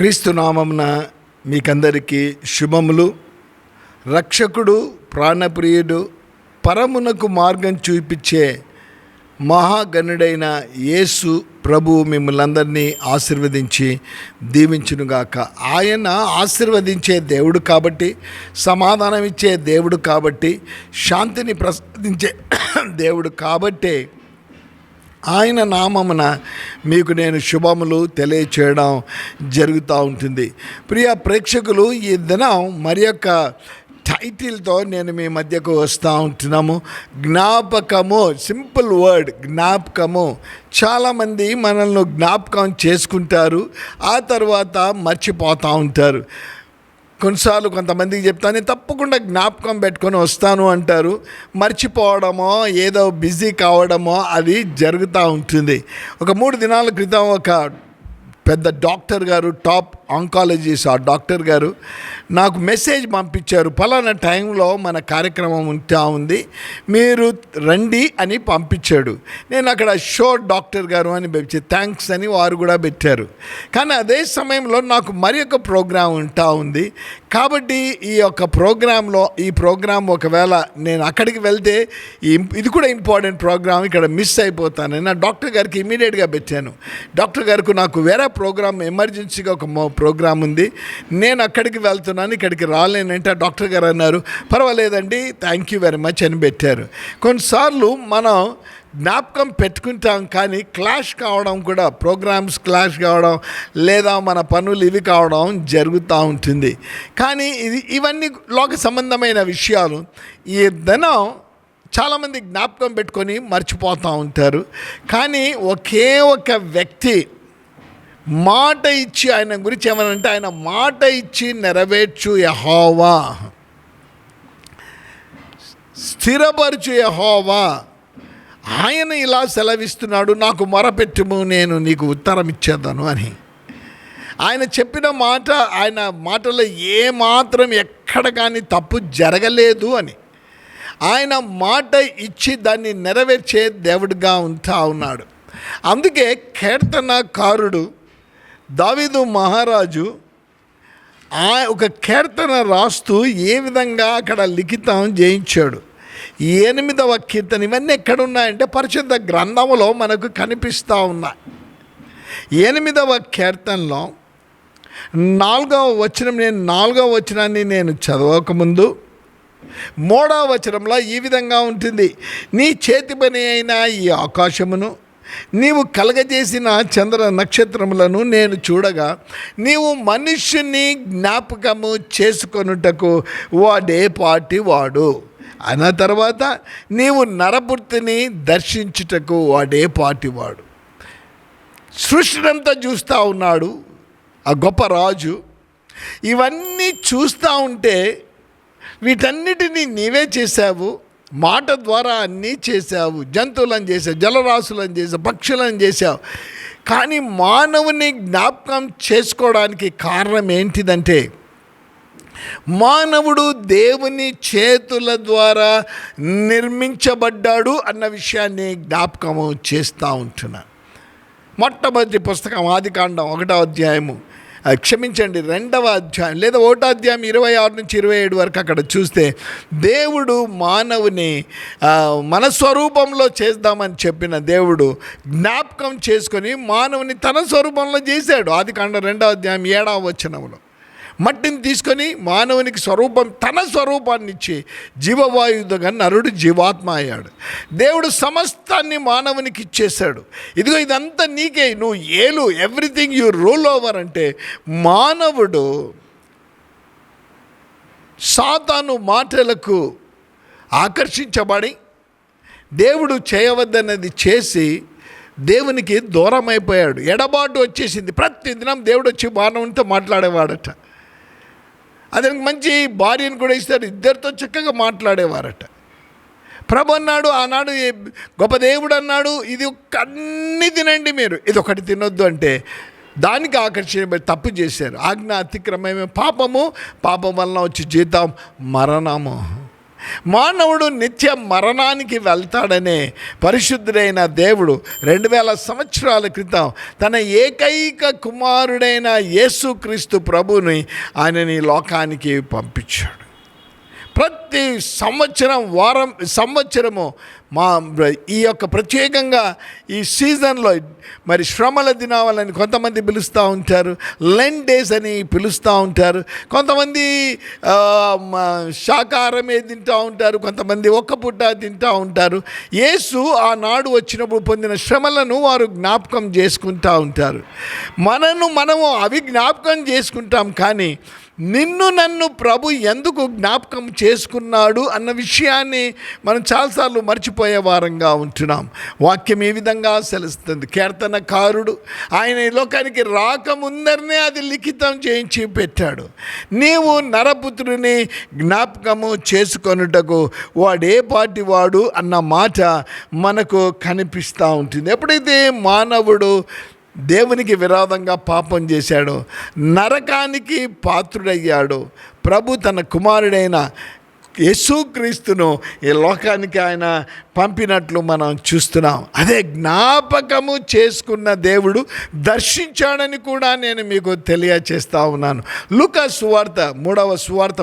క్రీస్తు నామంన మీకందరికీ శుభములు. రక్షకుడు ప్రాణప్రియుడు పరమునకు మార్గం చూపించే మహాగణుడైన యేసు ప్రభు మిమ్మల్ని అందరినీ ఆశీర్వదించి దీవించునుగాక. ఆయన ఆశీర్వదించే దేవుడు కాబట్టి సమాధానం ఇచ్చే దేవుడు కాబట్టి శాంతిని ప్రసాదించే దేవుడు కాబట్టే ఆయన నామమున మీకు నేను శుభములు తెలియచేయడం జరుగుతూ ఉంటుంది. ప్రియ ప్రేక్షకులు ఈ దినం మరి యొక్క టైటిల్తో నేను మీ మధ్యకు వస్తూ ఉంటున్నాము. జ్ఞాపకము సింపుల్ వర్డ్ జ్ఞాపకము. చాలామంది మనల్ని జ్ఞాపకం చేసుకుంటారు ఆ తర్వాత మర్చిపోతూ ఉంటారు. కొన్నిసార్లు కొంతమందికి చెప్తాను "నేను తప్పకుండా జ్ఞాపకం పెట్టుకొని వస్తాను అంటారు. మర్చిపోవడమో ఏదో బిజీ కావడమో అది జరుగుతూ ఉంటుంది. ఒక మూడు దినాల క్రితం ఒక పెద్ద డాక్టర్ గారు టాప్ ఆంకాలజిస్ట్ ఆ డాక్టర్ గారు నాకు మెసేజ్ పంపించారు పలానా టైంలో మన కార్యక్రమం ఉంటా ఉంది మీరు రండి అని పంపించాడు. నేను అక్కడ షో డాక్టర్ గారు అని పెట్టి థ్యాంక్స్ అని వారు కూడా పెట్టారు. కానీ అదే సమయంలో నాకు మరి ఒక ప్రోగ్రాం ఉంటా ఉంది. కాబట్టి ఈ యొక్క ప్రోగ్రాంలో ఈ ప్రోగ్రాం ఒకవేళ నేను అక్కడికి వెళ్తే ఈ ఇది కూడా ఇంపార్టెంట్ ప్రోగ్రాం ఇక్కడ మిస్ అయిపోతాను. నా డాక్టర్ గారికి ఇమీడియట్గా పెట్టాను. డాక్టర్ గారికి నాకు వేరే ప్రోగ్రాం ఎమర్జెన్సీగా ఒక ప్రోగ్రామ్ ఉంది. నేను అక్కడికి వెళ్తున్నాను ఇక్కడికి రాలేనంటే డాక్టర్ గారు అన్నారు పర్వాలేదండి థ్యాంక్ యూ వెరీ మచ్ అని పెట్టారు. కొన్నిసార్లు మనం జ్ఞాపకం పెట్టుకుంటాం కానీ క్లాష్ కావడం కూడా ప్రోగ్రామ్స్ క్లాష్ కావడం లేదా మన పనులు ఇవి కావడం జరుగుతూ ఉంటుంది. కానీ ఇది ఇవన్నీ లోక సంబంధమైన విషయాలు. ఈ ధనం చాలామంది జ్ఞాపకం పెట్టుకొని మర్చిపోతూ ఉంటారు. కానీ ఒకే ఒక వ్యక్తి మాట ఇచ్చి ఆయన గురించి ఏమనంటే ఆయన మాట ఇచ్చి నెరవేర్చు యహోవా. స్థిరపరచు యహోవా. ఆయన ఇలా సెలవిస్తున్నాడు నాకు మొరపెట్టుము నేను నీకు ఉత్తరం ఇచ్చేద్దాను అని. ఆయన చెప్పిన మాట ఆయన మాటలో ఏ మాత్రం ఎక్కడ కానీ తప్పు జరగలేదు అని. ఆయన మాట ఇచ్చి దాన్ని నెరవేర్చే దేవుడిగా ఉంటా ఉన్నాడు. అందుకే కీర్తనకారుడు దావీదు మహారాజు ఆ ఒక కీర్తన రాస్తూ ఏ విధంగా అక్కడ లిఖితం చేయించాడు ఎనిమిదవ కీర్తన ఇవన్నీ ఎక్కడున్నాయంటే పరిశుద్ధ గ్రంథములో మనకు కనిపిస్తూ ఉన్నాయి. ఎనిమిదవ కీర్తనలో నాలుగవ వచనం నేను నాలుగవ వచనాన్ని నేను చదవకముందు మూడవ వచనంలో ఈ విధంగా ఉంటుంది. నీ చేతి పని అయిన ఈ ఆకాశమును నీవు కలగజేసిన చంద్ర నక్షత్రములను నేను చూడగా నీవు మనుష్యుని జ్ఞాపకము చేసుకొనుటకు వాడే పాటి వాడు అన్న తర్వాత నీవు నరపుర్తిని దర్శించుటకు వాడే పాటివాడు. సృష్టినంతా చూస్తూ ఉన్నాడు ఆ గొప్ప రాజు. ఇవన్నీ చూస్తూ ఉంటే వీటన్నిటినీ నీవే చేశావు. మాట ద్వారా అన్నీ చేశావు. జంతువులను చేసావు జలరాశులను చేసావు పక్షులను చేసావు కానీ మానవుని జ్ఞాపకం చేసుకోవడానికి కారణం ఏంటిదంటే మానవుడు దేవుని చేతుల ద్వారా నిర్మించబడ్డాడు అన్న విషయాన్ని జ్ఞాపకము చేస్తూ ఉంటున్నాను మొట్టమొదటి పుస్తకం ఆదికాండం ఒకటో అధ్యాయము. క్షమించండి రెండవ అధ్యాయం లేదా ఒకటో అధ్యాయం ఇరవై ఆరు నుంచి ఇరవై ఏడు వరకు అక్కడ చూస్తే దేవుడు మానవుని మన స్వరూపంలో చేద్దామని చెప్పిన దేవుడు జ్ఞాపకం చేసుకొని మానవుని తన స్వరూపంలో చేశాడు. ఆదికాండం రెండవ అధ్యాయం ఏడవ వచనంలో. మట్టిని తీసుకొని మానవునికి స్వరూపం తన స్వరూపాన్ని ఇచ్చి జీవవాయువుగా నరుడు జీవాత్మ అయ్యాడు. దేవుడు సమస్తాన్ని మానవునికి ఇచ్చేశాడు. ఇదిగో ఇదంతా నీకే. నువ్వు ఏలు ఎవ్రీథింగ్ యూ రూల్ ఓవర్ అంటే మానవుడు సాతాను మాటలకు ఆకర్షించబడి దేవుడు చేయవద్దన్నది చేసి దేవునికి దూరం అయిపోయాడు ఎడబాటు వచ్చేసింది. ప్రతిదినం దేవుడు వచ్చి మానవునితో మాట్లాడేవాడట. అతనికి మంచి భార్యను కూడా ఇస్తారు. ఇద్దరితో చక్కగా మాట్లాడేవారట. ప్రభు అన్నాడు ఆనాడు గొప్ప దేవుడు అన్నాడు ఇది ఒక్క అన్ని తినండి మీరు. ఇది ఒకటి తినొద్దు అంటే దానికి ఆకర్షించబడి తప్పు చేశారు. ఆజ్ఞ అతిక్రమమే పాపము పాపం వలన వచ్చి జీతం మరణము. మానవుడు నిత్య మరణానికి వెళ్తాడనే పరిశుద్ధుడైన దేవుడు రెండు వేల సంవత్సరాల క్రితం తన ఏకైక కుమారుడైన యేసుక్రీస్తు ప్రభుని ఆయనని లోకానికి పంపించాడు. ప్రతి సంవత్సరం వారం సంవత్సరము మా ఈ యొక్క ప్రత్యేకంగా ఈ సీజన్లో మరి శ్రమల దినాలని కొంతమంది పిలుస్తూ ఉంటారు లెన్ డేస్ అని పిలుస్తూ ఉంటారు. కొంతమంది శాకాహారమే తింటూ ఉంటారు కొంతమంది ఒక్క పుట్ట తింటూ ఉంటారు. యేసు ఆనాడు వచ్చినప్పుడు పొందిన శ్రమలను వారు జ్ఞాపకం చేసుకుంటూ ఉంటారు. మనను మనము అవి జ్ఞాపకం చేసుకుంటాం కానీ నిన్ను నన్ను ప్రభు ఎందుకు జ్ఞాపకం చేసుకున్నాడు అన్న విషయాన్ని మనం చాలాసార్లు మర్చిపోయే వారంగా ఉంటున్నాం. వాక్యం ఈ విధంగా సెలుస్తుంది? కీర్తనకారుడు ఆయన ఈ లోకానికి రాకముందరనే అది లిఖితం చేయించి పెట్టాడు. నీవు నరపుత్రుని జ్ఞాపకము చేసుకొనుటకు వాడే పాటి వాడు అన్న మాట మనకు కనిపిస్తూ ఉంటుంది. ఎప్పుడైతే మానవుడు దేవునికి విరోధంగా పాపం చేశాడు. నరకానికి పాత్రుడయ్యాడు. ప్రభు తన కుమారుడైన యేసుక్రీస్తును ఈ లోకానికి ఆయన పంపినట్లు మనం చూస్తున్నాం. అదే జ్ఞాపకము చేసుకున్న దేవుడు దర్శించాడని కూడా నేను మీకు తెలియచేస్తా ఉన్నాను. లుక సువార్త మూడవ సువార్త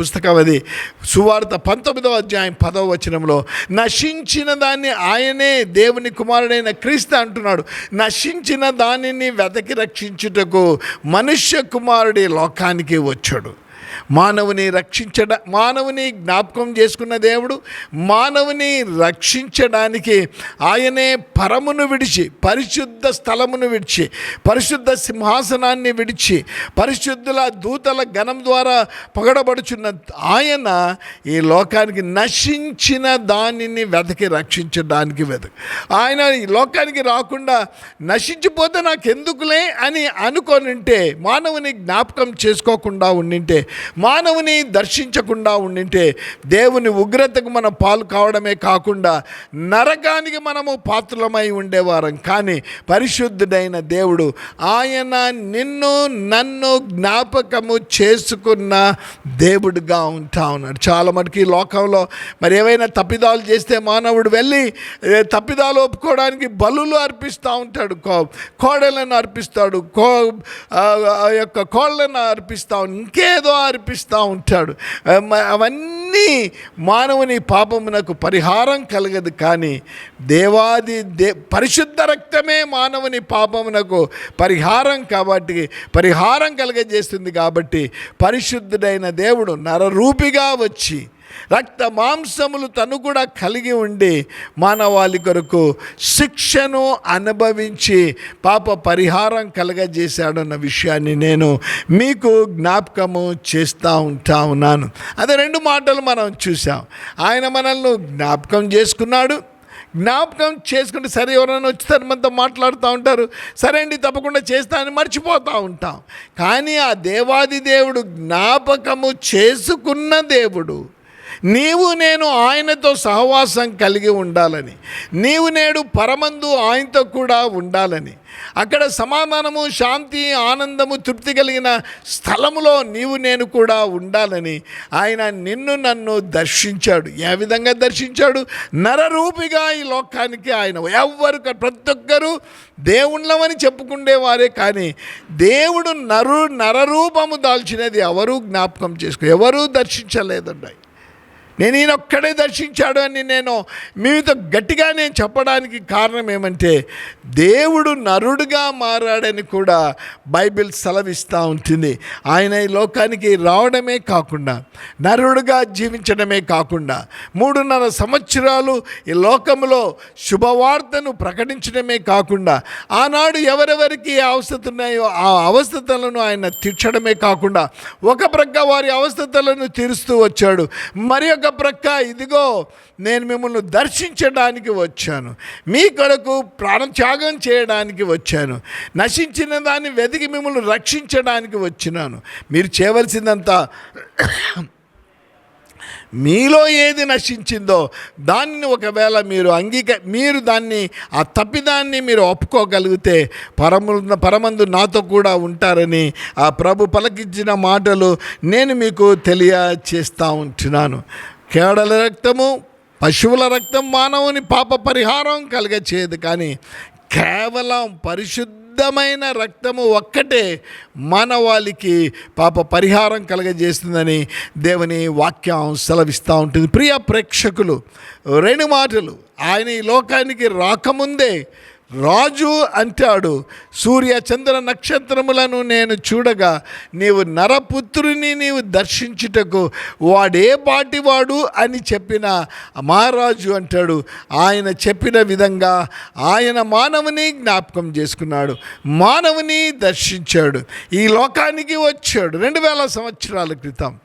పుస్తకం అది సువార్త పంతొమ్మిదవ అధ్యాయం పదవ వచనంలో నశించిన దాన్ని ఆయనే దేవుని కుమారుడైన క్రీస్తు అంటున్నాడు. నశించిన దానిని వెతకి రక్షించుటకు మనుష్య కుమారుడి లోకానికి వచ్చాడు. మానవుని రక్షించడ మానవుని జ్ఞాపకం చేసుకున్న దేవుడు మానవుని రక్షించడానికి ఆయనే పరమును విడిచి పరిశుద్ధ స్థలమును విడిచి పరిశుద్ధ సింహాసనాన్ని విడిచి పరిశుద్ధుల దూతల గణం ద్వారా పగడబడుచున్న ఆయన ఈ లోకానికి నశించిన దానిని వెతకి రక్షించడానికి వెతక ఆయన ఈ లోకానికి రాకుండా నశించిపోతే నాకెందుకులే అని అనుకొని ఉంటే మానవుని జ్ఞాపకం చేసుకోకుండా ఉండింటే మానవుని దర్శించకుండా ఉండింటే దేవుని ఉగ్రతకు మనం పాలు కావడమే కాకుండా నరకానికి మనము పాత్రలమై ఉండేవారం. కానీ పరిశుద్ధుడైన దేవుడు ఆయన నిన్ను నన్ను జ్ఞాపకము చేసుకున్న దేవుడుగా ఉంటా ఉన్నాడు. చాలా మటుకు ఈ లోకంలో మరి ఏవైనా తప్పిదాలు చేస్తే మానవుడు వెళ్ళి తప్పిదాలు ఒప్పుకోవడానికి బలులు అర్పిస్తూ ఉంటాడు. కో కోడలను అర్పిస్తాడు. కో ఆ యొక్క కోళ్ళను అర్పిస్తాడు ఇంకేదో అర్పిస్తూ ఉంటాడు. అవన్నీ మానవుని పాపమునకు పరిహారం కలగదు కానీ దేవాది దే పరిశుద్ధ రక్తమే మానవుని పాపమునకు పరిహారం కాబట్టి పరిహారం కలగజేస్తుంది కాబట్టి పరిశుద్ధుడైన దేవుడు నరరూపిగా వచ్చి రక్త మాంసములు తను కూడా కలిగి ఉండి మానవాళి కొరకు శిక్షను అనుభవించి పాప పరిహారం కలగజేశాడన్న విషయాన్ని నేను మీకు జ్ఞాపకము చేస్తూ ఉంటా ఉన్నాను. అదే రెండు మాటలు మనం చూసాం ఆయన మనల్ని జ్ఞాపకం చేసుకున్నాడు. జ్ఞాపకం చేసుకుంటే సరే ఎవరైనా వచ్చి మనతో మాట్లాడుతూ ఉంటారు. సరే అండి తప్పకుండా చేస్తా అని మర్చిపోతూ ఉంటాం. కానీ ఆ దేవాది దేవుడు జ్ఞాపకము చేసుకున్న దేవుడు నీవు నేను ఆయనతో సహవాసం కలిగి ఉండాలని. నీవు నేడు పరమందు ఆయనతో కూడా ఉండాలని. అక్కడ సమాధానము శాంతి ఆనందము తృప్తి కలిగిన స్థలములో నీవు నేను కూడా ఉండాలని ఆయన నిన్ను నన్ను దర్శించాడు. ఏ విధంగా దర్శించాడు? నరరూపిగా ఈ లోకానికి ఆయన ఎవ్వరు ప్రతి ఒక్కరూ దేవుళ్ళమని చెప్పుకుండేవారే కానీ దేవుడు నరు నరరూపము దాల్చినది ఎవరూ జ్ఞాపకం చేసుకో ఎవరూ దర్శించలేదండి నేను ఈయనొక్కడే దర్శించాడు అని నేను మీతో గట్టిగా నేను చెప్పడానికి కారణం ఏమంటే దేవుడు నరుడుగా మారాడని కూడా బైబిల్ సెలవిస్తూ ఉంటుంది. ఆయన ఈ లోకానికి రావడమే కాకుండా నరుడుగా జీవించడమే కాకుండా మూడున్నర సంవత్సరాలు ఈ లోకంలో శుభవార్తను ప్రకటించడమే కాకుండా ఆనాడు ఎవరెవరికి ఏ అవస్థలు ఉన్నాయో ఆ అవస్థతలను ఆయన తీర్చడమే కాకుండా ఒక ప్రక్క వారి అవస్థతలను తీరుస్తూ వచ్చాడు. మరి ఒక ప్రక్క ఇదిగో నేను మిమ్మల్ని దర్శించడానికి వచ్చాను. మీ కొరకు ప్రాణత్యాగం చేయడానికి వచ్చాను. నశించిన దాన్ని వెతికి మిమ్మల్ని రక్షించడానికి వచ్చినాను. మీరు చేయవలసిందంతా మీలో ఏది నశించిందో దాన్ని ఒకవేళ మీరు అంగీక మీరు దాన్ని ఆ తప్పిదాన్ని మీరు ఒప్పుకోగలిగితే పరము పరమందు నాతో కూడా ఉంటారని ఆ ప్రభు పలకించిన మాటలు నేను మీకు తెలియచేస్తూ ఉంటున్నాను. కేడల రక్తము పశువుల రక్తం మానవుని పాప పరిహారం కలగచేయదు. కానీ కేవలం పరిశుద్ధమైన రక్తము ఒక్కటే మానవాళికి పాప పరిహారం కలగజేస్తుందని దేవుని వాక్యం సెలవిస్తూ ఉంటుంది. ప్రియ ప్రేక్షకులు రెండు మాటలు. ఆయన ఈ లోకానికి రాకముందే రాజు అంటాడు సూర్య చంద్ర నక్షత్రములను నేను చూడగా నీవు నరపుత్రుని నీవు దర్శించుటకు వాడే పాటివాడు అని చెప్పిన మహారాజు అంటాడు. ఆయన చెప్పిన విధంగా ఆయన మానవుని జ్ఞాపకం చేసుకున్నాడు మానవుని దర్శించాడు ఈ లోకానికి వచ్చాడు. రెండు వేల సంవత్సరాల క్రితం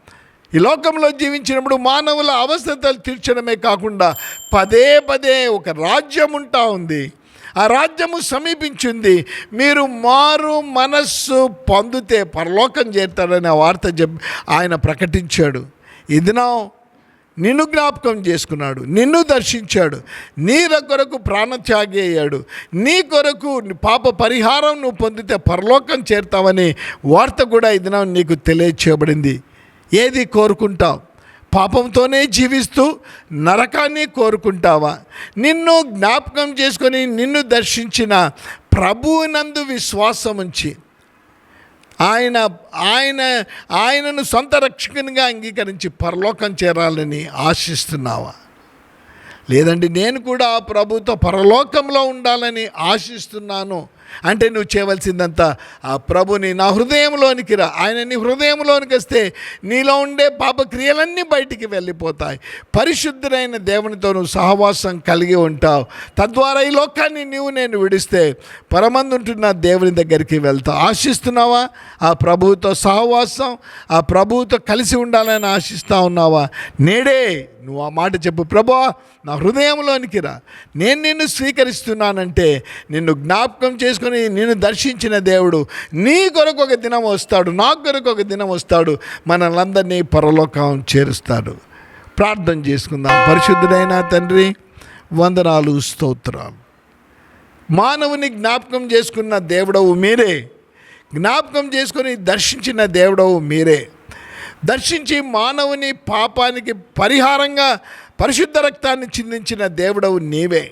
ఈ లోకంలో జీవించినప్పుడు మానవుల అవసరతలు తీర్చడమే కాకుండా పదే పదే ఒక రాజ్యం ఉంటా ఉంది. ఆ రాజ్యము సమీపించింది. మీరు మారు మనస్సు పొందితే పరలోకం చేరుతాడనే వార్త చెప్ ఆయన ప్రకటించాడు. ఇదినా నిన్ను జ్ఞాపకం చేసుకున్నాడు. నిన్ను దర్శించాడు. నీ కొరకు ప్రాణత్యాగి అయ్యాడు. నీ కొరకు పాప పరిహారం నువ్వు పొందితే పరలోకం చేరుతావని వార్త కూడా ఈ నీకు తెలియచేయబడింది. ఏది కోరుకుంటావు? పాపంతోనే జీవిస్తూ నరకాన్ని కోరుకుంటావా? నిన్ను జ్ఞాపకం చేసుకొని నిన్ను దర్శించిన ప్రభువునందు విశ్వాసం ఉంచి ఆయన ఆయన ఆయనను సొంత రక్షకునిగా అంగీకరించి పరలోకం చేరాలని ఆశిస్తున్నావా? లేదండి నేను కూడా ఆ ప్రభుతో పరలోకంలో ఉండాలని ఆశిస్తున్నాను. అంటే నువ్వు చేయవలసిందంతా ఆ ప్రభుని నా హృదయంలోనికి రా. ఆయన నీ హృదయంలోనికి వస్తే నీలో ఉండే పాపక్రియలన్నీ బయటికి వెళ్ళిపోతాయి. పరిశుద్ధుడైన దేవునితో నువ్వు సహవాసం కలిగి ఉంటావు. తద్వారా ఈ లోకాన్ని నీవు నేను విడిస్తే పరమందుంటున్న దేవుని దగ్గరికి వెళ్తావు ఆశిస్తున్నావా? ఆ ప్రభువుతో సహవాసం ఆ ప్రభువుతో కలిసి ఉండాలని ఆశిస్తా ఉన్నావా? నేడే నువ్వు ఆ మాట చెప్పు. ప్రభా నా హృదయంలోనికి రా. నేను నిన్ను స్వీకరిస్తున్నానంటే నిన్ను జ్ఞాపకం చేసుకొని నిన్ను దర్శించిన దేవుడు నీ కొరకు ఒక దినం వస్తాడు నా కొరకు ఒక దినం వస్తాడు మనలందరినీ పరలోకం చేరుస్తాడు. ప్రార్థన చేసుకుందాం. పరిశుద్ధుడైన తండ్రి వందనాలు స్తోత్రాలు మానవుని జ్ఞాపకం చేసుకున్న దేవుడవు మీరే. జ్ఞాపకం చేసుకొని దర్శించిన దేవుడవు మీరే. దర్శించి మానవుని పాపానికి పరిహారంగా పరిశుద్ధ రక్తాన్ని చిందించిన దేవుడవు నీవే.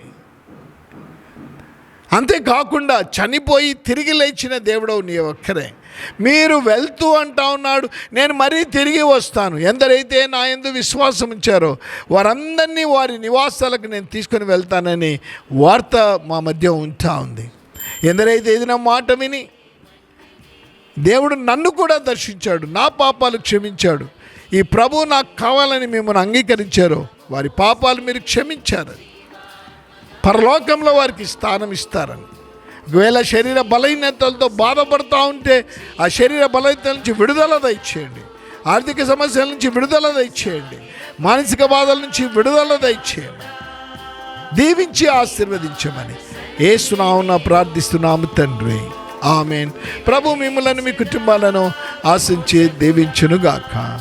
అంతేకాకుండా చనిపోయి తిరిగి లేచిన దేవుడవు నీ ఒక్కరే. మీరు వెళ్తూ అంటా ఉన్నాడు నేను మరీ తిరిగి వస్తాను. ఎందరైతే నా ఎందు విశ్వాసం ఉంచారో వారందరినీ వారి నివాసాలకు నేను తీసుకొని వెళ్తానని వార్త మా మధ్య ఉంటా ఉంది. ఎందరైతే ఏదైనా మాట విని దేవుడు నన్ను కూడా దర్శించాడు నా పాపాలు క్షమించాడు. ఈ ప్రభు నాకు కావాలని మిమ్మల్ని అంగీకరించారో. వారి పాపాలు మీరు క్షమించారు పరలోకంలో వారికి స్థానం ఇస్తారని. ఒకవేళ శరీర బలహీనతలతో బాధపడుతూ ఉంటే ఆ శరీర బలహీనతల నుంచి విడుదల దయచేయండి. ఆర్థిక సమస్యల నుంచి విడుదల దయచేయండి. మానసిక బాధల నుంచి విడుదల దయచేయండి. దీవించి ఆశీర్వదించమని. ఏసునామున ప్రార్థిస్తున్నాము తండ్రి. ఆమెన్. ప్రభు మిమ్మలను మీ కుటుంబాలను ఆశించి దీవించునుగాక.